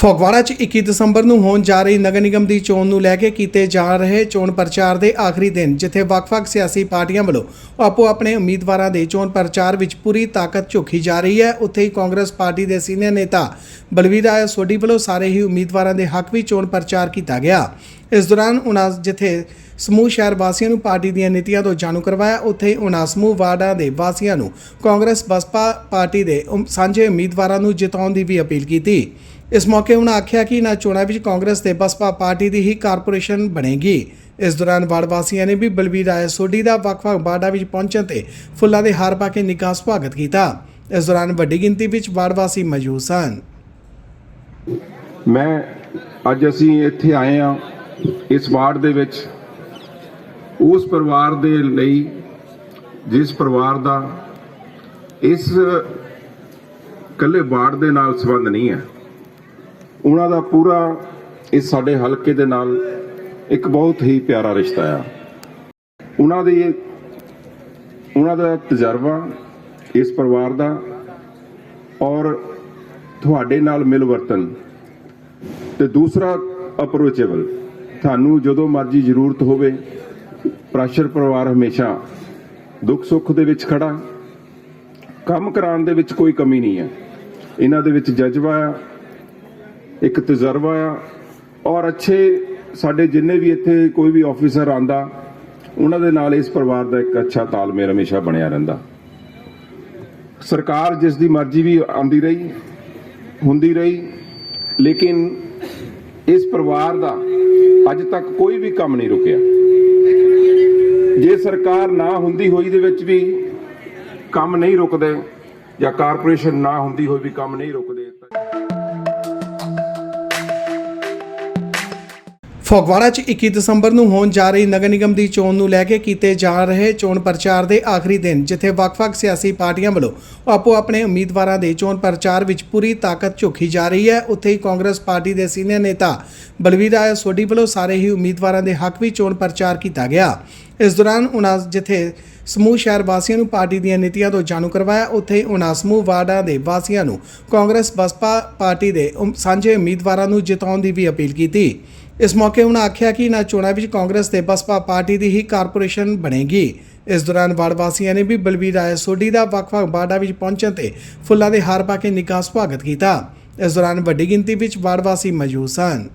ਫਗਵਾੜਾ 'ਚ 21 ਦਸੰਬਰ ਨੂੰ ਹੋਣ ਜਾ ਰਹੀ ਨਗਰ ਨਿਗਮ ਦੀ ਚੋਣ ਨੂੰ ਲੈ ਕੇ ਕੀਤੇ ਜਾ ਰਹੇ ਚੋਣ ਪ੍ਰਚਾਰ ਦੇ ਆਖਰੀ ਦਿਨ, ਜਿੱਥੇ ਵੱਖ-ਵੱਖ ਸਿਆਸੀ ਪਾਰਟੀਆਂ ਵੱਲੋਂ ਆਪੋ ਆਪਣੇ ਉਮੀਦਵਾਰਾਂ ਦੇ ਚੋਣ ਪ੍ਰਚਾਰ ਵਿੱਚ ਪੂਰੀ ਤਾਕਤ ਝੋਕੀ ਜਾ ਰਹੀ ਹੈ। ਉੱਥੇ ਹੀ ਕਾਂਗਰਸ ਪਾਰਟੀ ਦੇ ਸੀਨੀਅਰ ਨੇਤਾ ਬਲਵੀਰ ਰਾਏ ਸੋਢੀ ਵੱਲੋਂ ਸਾਰੇ ਹੀ ਉਮੀਦਵਾਰਾਂ ਦੇ ਹੱਕ ਵਿੱਚ ਚੋਣ ਪ੍ਰਚਾਰ ਕੀਤਾ ਗਿਆ। ਇਸ ਦੌਰਾਨ ਉਹਨਾਂ ਜਿੱਥੇ ਸਮੂਹ ਸ਼ਹਿਰ ਵਾਸੀਆਂ ਨੂੰ ਪਾਰਟੀ ਦੀਆਂ ਨੀਤੀਆਂ ਤੋਂ ਜਾਣੂ ਕਰਵਾਇਆ, ਉੱਥੇ ਹੀ ਉਹਨਾਂ ਸਮੂਹ ਵਾਰਡਾਂ ਦੇ ਵਾਸੀਆਂ ਨੂੰ ਕਾਂਗਰਸ ਬਸਪਾ ਪਾਰਟੀ ਦੇ ਸਾਂਝੇ ਉਮੀਦਵਾਰਾਂ ਨੂੰ ਜਿਤਾਉਣ ਦੀ ਵੀ ਅਪੀਲ ਕੀਤੀ। ਇਸ ਮੌਕੇ ਉਹਨਾਂ ਆਖਿਆ ਕਿ ਇਹਨਾਂ ਚੋਣਾਂ ਵਿੱਚ ਕਾਂਗਰਸ ਤੇ ਬਸਪਾ ਪਾਰਟੀ ਦੀ ਹੀ ਕਾਰਪੋਰੇਸ਼ਨ ਬਣੇਗੀ। ਇਸ ਦੌਰਾਨ ਵਾਰਡ ਵਾਸੀਆਂ ਨੇ ਵੀ ਬਲਬੀਰ ਰਾਏ ਸੋਢੀ ਦਾ ਵੱਖ-ਵੱਖ ਵਾਰਡਾਂ ਵਿੱਚ ਪਹੁੰਚਣ ਤੇ ਫੁੱਲਾਂ ਦੇ ਹਾਰ ਪਾ ਕੇ ਨਿੱਘਾ ਸਵਾਗਤ ਕੀਤਾ। ਇਸ ਦੌਰਾਨ ਵੱਡੀ ਗਿਣਤੀ ਵਿੱਚ ਵਾਰਡ ਵਾਸੀ ਮੌਜੂਦ ਸਨ। ਮੈਂ ਅੱਜ ਅਸੀਂ ਇੱਥੇ ਆਏ ਆ ਇਸ ਵਾਰਡ ਦੇ ਵਿੱਚ। ਉਸ ਪਰਿਵਾਰ ਦੇ ਲਈ, ਜਿਸ ਪਰਿਵਾਰ ਦਾ ਇਸ ਇਕੱਲੇ ਵਾਰਡ ਦੇ ਨਾਲ ਸੰਬੰਧ ਨਹੀਂ ਹੈ। ਉਹਨਾਂ ਦਾ ਪੂਰਾ ਇਸ ਸਾਡੇ ਹਲਕੇ ਦੇ ਨਾਲ ਇੱਕ ਬਹੁਤ ਹੀ ਪਿਆਰਾ ਰਿਸ਼ਤਾ ਆ। ਉਹਨਾਂ ਦੀ ਉਹਨਾਂ ਦਾ ਤਜਰਬਾ ਇਸ ਪਰਿਵਾਰ ਦਾ ਔਰ ਤੁਹਾਡੇ ਨਾਲ ਮਿਲਵਰਤਨ ਤੇ ਦੂਸਰਾ ਅਪਰੋਚੇਬਲ ਤੁਹਾਨੂੰ ਜਦੋਂ ਮਰਜ਼ੀ ਜ਼ਰੂਰਤ ਹੋਵੇ ਪ੍ਰੈਸ਼ਰ ਪਰਿਵਾਰ ਹਮੇਸ਼ਾ ਦੁੱਖ ਸੁੱਖ ਦੇ ਵਿੱਚ ਖੜਾ। ਕੰਮ ਕਰਾਉਣ ਦੇ ਵਿੱਚ ਕੋਈ ਕਮੀ ਨਹੀਂ ਹੈ। ਇਹਨਾਂ ਦੇ ਵਿੱਚ ਜਜ਼ਬਾ ਆ ਇੱਕ ਤਜਰਬਾ ਆ। ਔਰ ਅੱਛੇ ਸਾਡੇ ਜਿੰਨੇ ਵੀ ਇੱਥੇ ਕੋਈ ਵੀ ਆਫੀਸਰ ਆਂਦਾ, ਉਹਨਾਂ ਦੇ ਨਾਲ ਇਸ ਪਰਿਵਾਰ ਦਾ ਇੱਕ ਅੱਛਾ ਤਾਲਮੇਲ ਹਮੇਸ਼ਾ ਬਣਿਆ ਰਹਿੰਦਾ। ਸਰਕਾਰ ਜਿਸ ਦੀ ਮਰਜ਼ੀ ਵੀ ਆਂਦੀ ਰਹੀ, ਹੁੰਦੀ ਰਹੀ, ਲੇਕਿਨ ਇਸ ਪਰਿਵਾਰ ਦਾ ਅੱਜ ਤੱਕ ਕੋਈ ਵੀ ਕੰਮ ਨਹੀਂ ਰੁਕਿਆ। ਜੇ ਸਰਕਾਰ ਨਾ ਹੁੰਦੀ ਹੋਈ ਦੇ ਵਿੱਚ ਵੀ ਕੰਮ ਨਹੀਂ ਰੁਕਦੇ ਜਾਂ ਕਾਰਪੋਰੇਸ਼ਨ ਨਾ ਹੁੰਦੀ ਹੋਈ ਵੀ ਕੰਮ ਨਹੀਂ ਰੁਕਦੇ ਫਗਵਾੜਾ 'ਚ 21 ਦਸੰਬਰ ਨੂੰ ਹੋਣ ਜਾ ਰਹੀ ਨਗਰ ਨਿਗਮ ਦੀ ਚੋਣ ਨੂੰ ਲੈ ਕੇ ਕੀਤੇ ਜਾ ਰਹੇ ਚੋਣ ਪ੍ਰਚਾਰ ਦੇ ਆਖਰੀ ਦਿਨ, ਜਿੱਥੇ ਵੱਖ-ਵੱਖ ਸਿਆਸੀ ਪਾਰਟੀਆਂ ਵੱਲੋਂ ਆਪੋ ਆਪਣੇ ਉਮੀਦਵਾਰਾਂ ਦੇ ਚੋਣ ਪ੍ਰਚਾਰ ਵਿੱਚ ਪੂਰੀ ਤਾਕਤ ਝੋਕੀ ਜਾ ਰਹੀ ਹੈ। ਉੱਥੇ ਹੀ ਕਾਂਗਰਸ ਪਾਰਟੀ ਦੇ ਸੀਨੀਅਰ ਨੇਤਾ ਬਲਵੀਰ ਰਾਏ ਸੋਢੀ ਵੱਲੋਂ ਸਾਰੇ ਹੀ ਉਮੀਦਵਾਰਾਂ ਦੇ ਹੱਕ ਵਿੱਚ ਚੋਣ ਪ੍ਰਚਾਰ ਕੀਤਾ ਗਿਆ। ਇਸ ਦੌਰਾਨ ਉਹਨਾਂ ਜਿੱਥੇ ਸਮੂਹ ਸ਼ਹਿਰ ਵਾਸੀਆਂ ਨੂੰ ਪਾਰਟੀ ਦੀਆਂ ਨੀਤੀਆਂ ਤੋਂ ਜਾਣੂ ਕਰਵਾਇਆ, ਉੱਥੇ ਹੀ ਉਹਨਾਂ ਸਮੂਹ ਵਾਰਡਾਂ ਦੇ ਵਾਸੀਆਂ ਨੂੰ ਕਾਂਗਰਸ ਬਸਪਾ ਪਾਰਟੀ ਦੇ ਸਾਂਝੇ ਉਮੀਦਵਾਰਾਂ ਨੂੰ ਜਿਤਾਉਣ ਦੀ ਵੀ ਅਪੀਲ ਕੀਤੀ। ਇਸ ਮੌਕੇ ਉਹਨਾਂ ਆਖਿਆ ਕਿ ਇਹਨਾਂ ਚੋਣਾਂ ਵਿੱਚ ਕਾਂਗਰਸ ਤੇ ਬਸਪਾ ਪਾਰਟੀ ਦੀ ਹੀ ਕਾਰਪੋਰੇਸ਼ਨ ਬਣੇਗੀ। ਇਸ ਦੌਰਾਨ ਵਾਰਡ ਵਾਸੀਆਂ ਨੇ ਵੀ ਬਲਬੀਰ ਰਾਏ ਸੋਢੀ ਦਾ ਵੱਖ-ਵੱਖ ਵਾਰਡਾਂ ਵਿੱਚ ਪਹੁੰਚਣ ਤੇ ਫੁੱਲਾਂ ਦੇ ਹਾਰ ਪਾ ਕੇ ਨਿੱਘਾ ਸਵਾਗਤ ਕੀਤਾ। ਇਸ ਦੌਰਾਨ ਵੱਡੀ ਗਿਣਤੀ ਵਿੱਚ ਵਾਰਡ ਵਾਸੀ ਮੌਜੂਦ ਸਨ।